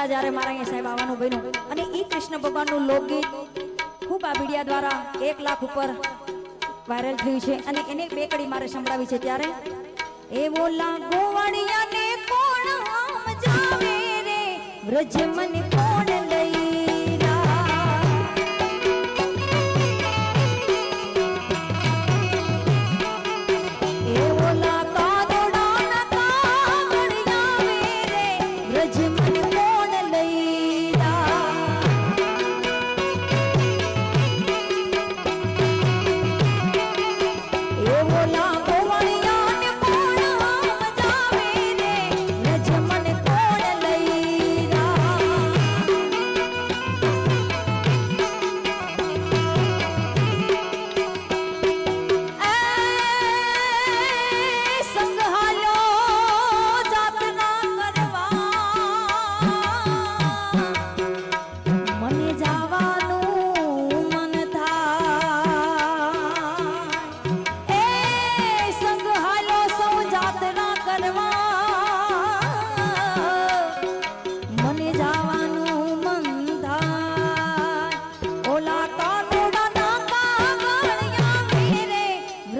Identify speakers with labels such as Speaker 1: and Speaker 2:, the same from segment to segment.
Speaker 1: હતા જ્યારે મારા અહીંયા સાહેબ આવવાનું બન્યું અને એ કૃષ્ણ ભગવાનનું લોકગીત ખૂબ આ મીડિયા દ્વારા એક લાખ ઉપર વાયરલ થયું છે અને એને બે કડી મારે સંભળાવી છે ત્યારે એવો લાગો વણિયાને કોણ હામ જાવે રે? વ્રજ મને કોણ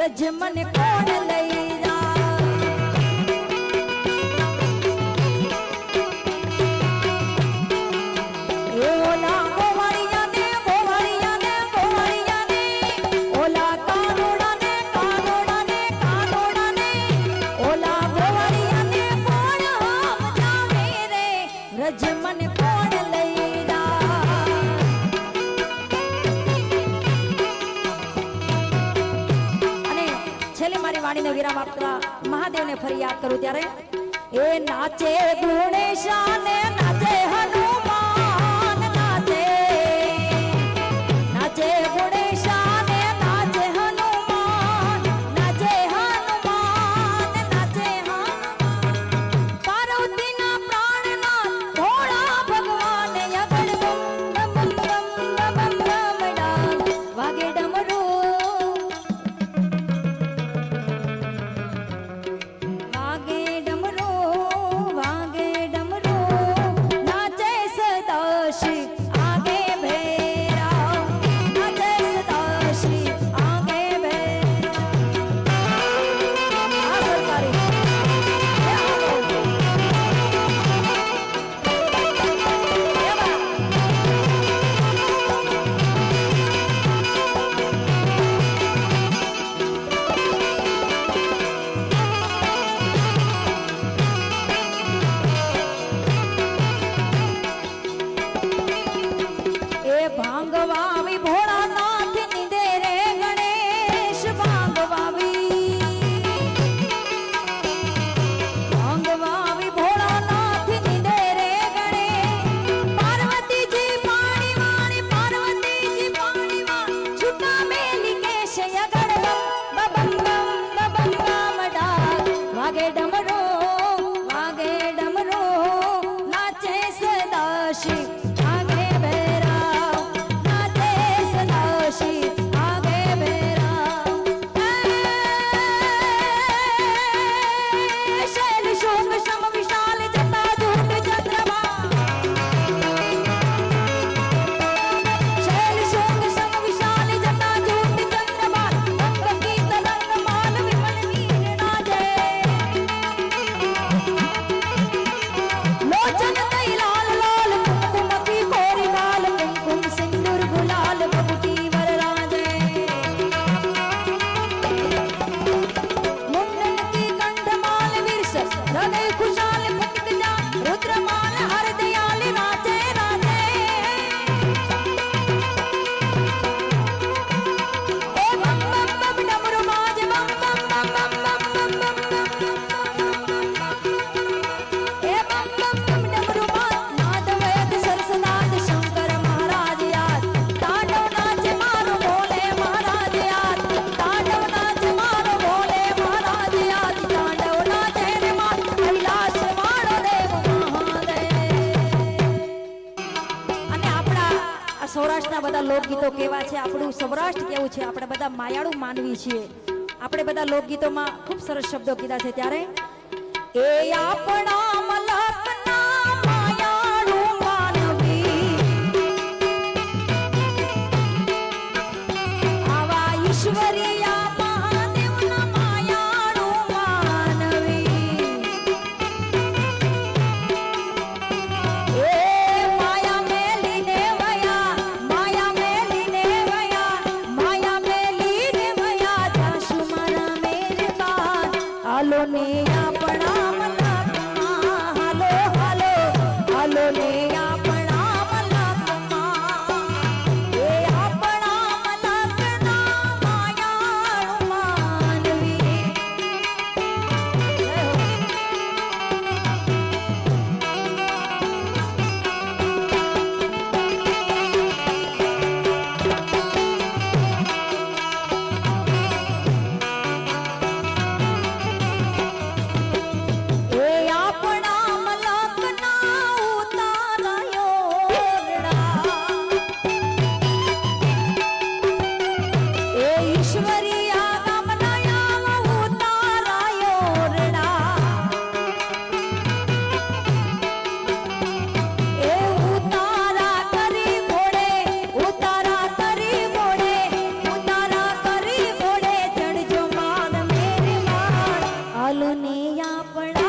Speaker 1: రజమని కోడలైరా વાણીને વિરામ આપતા મહાદેવ ને ફરિયાદ કરું ત્યારે એ નાચે ગુણેશાને sheets. લોકગીતો કેવા છે? આપણું સૌરાષ્ટ્ર કેવું છે? આપણે બધા માયાળું માનવી છીએ. આપણે બધા લોકગીતોમાં ખૂબ સરસ શબ્દો કીધા છે ત્યારે, એ આપણા હાલો ને આપણા